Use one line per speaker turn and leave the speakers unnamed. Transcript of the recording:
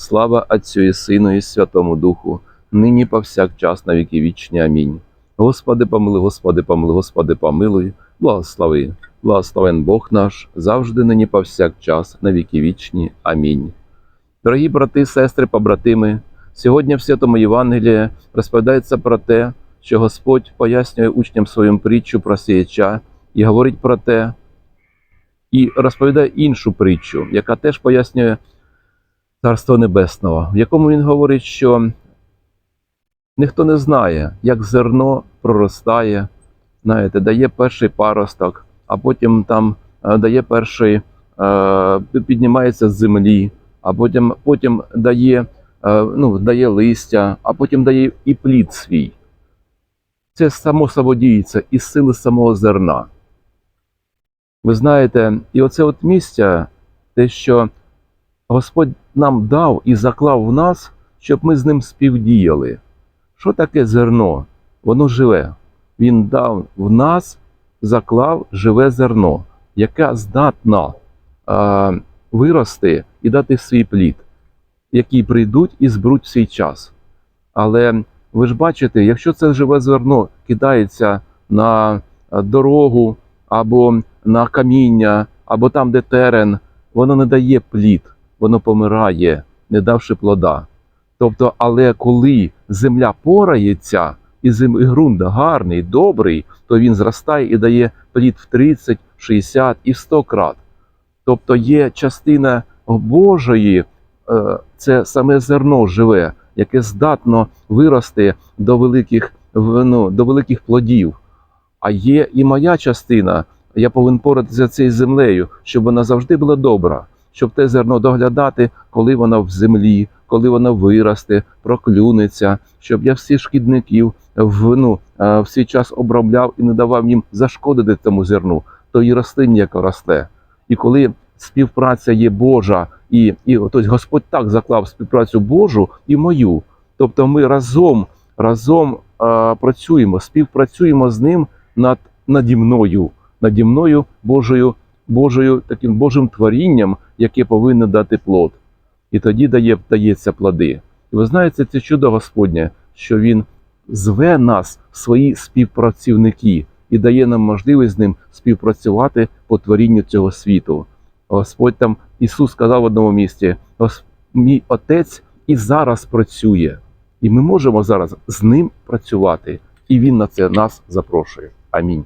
Слава Отцю і Сину, і Святому Духу, нині повсякчас на віки вічні. Амінь. Господи, помилуй, Господи, помилуй, Господи, помилуй, благослови. Благословен Бог наш, завжди нині повсякчас, на віки вічні. Амінь. Дорогі брати, сестри, побратими, сьогодні в Святому Євангелії розповідається про те, що Господь пояснює учням своїм притчу про сіяча і говорить про те, і розповідає іншу притчу, яка теж пояснює Царство Небесного, в якому він говорить, що ніхто не знає, як зерно проростає, знаєте, дає перший паросток, а потім там е, дає перший, е, піднімається з землі, а потім, потім дає, е, ну, дає листя, а потім дає і плід свій. Це само самодіється із сили самого зерна. Ви знаєте, і оце от місця, те, що Господь нам дав і заклав в нас, щоб ми з ним співдіяли. Що таке зерно? Воно живе. Він дав в нас, заклав живе зерно, яке здатно е, вирости і дати свій плід, які прийдуть і зберуть свій час. Але ви ж бачите, якщо це живе зерно кидається на дорогу або на каміння, або там, де терен, воно не дає плід, воно помирає, не давши плода. Тобто, але коли земля порається, і ґрунт гарний, добрий, то він зростає і дає плід в 30, 60 і 100 крат. Тобто є частина Божої, е, це саме зерно живе, яке здатно вирости до великих, ну, до великих плодів. А є і моя частина, я повинен поратися цією землею, щоб вона завжди була добра, щоб те зерно доглядати, коли воно в землі, коли воно виросте, проклюнеться, щоб я всіх шкідників в, ну, е, в свій час обробляв і не давав їм зашкодити цьому зерну, то і рослині, яка росте. І коли співпраця є Божа, і, і тобто Господь так заклав співпрацю Божу і мою. Тобто ми разом, разом е, працюємо, співпрацюємо з ним над наді мною, наді мною Божою, Божою таким Божим творінням, яке повинно дати плод. І тоді дає, дається плоди. І ви знаєте, це чудо Господнє, що Він зве нас в свої співпрацівники і дає нам можливість з ним співпрацювати по творінню цього світу. Господь там Ісус сказав в одному місці: «Гос- мій Отець і зараз працює, і ми можемо зараз з ним працювати, і Він на це нас запрошує. Амінь.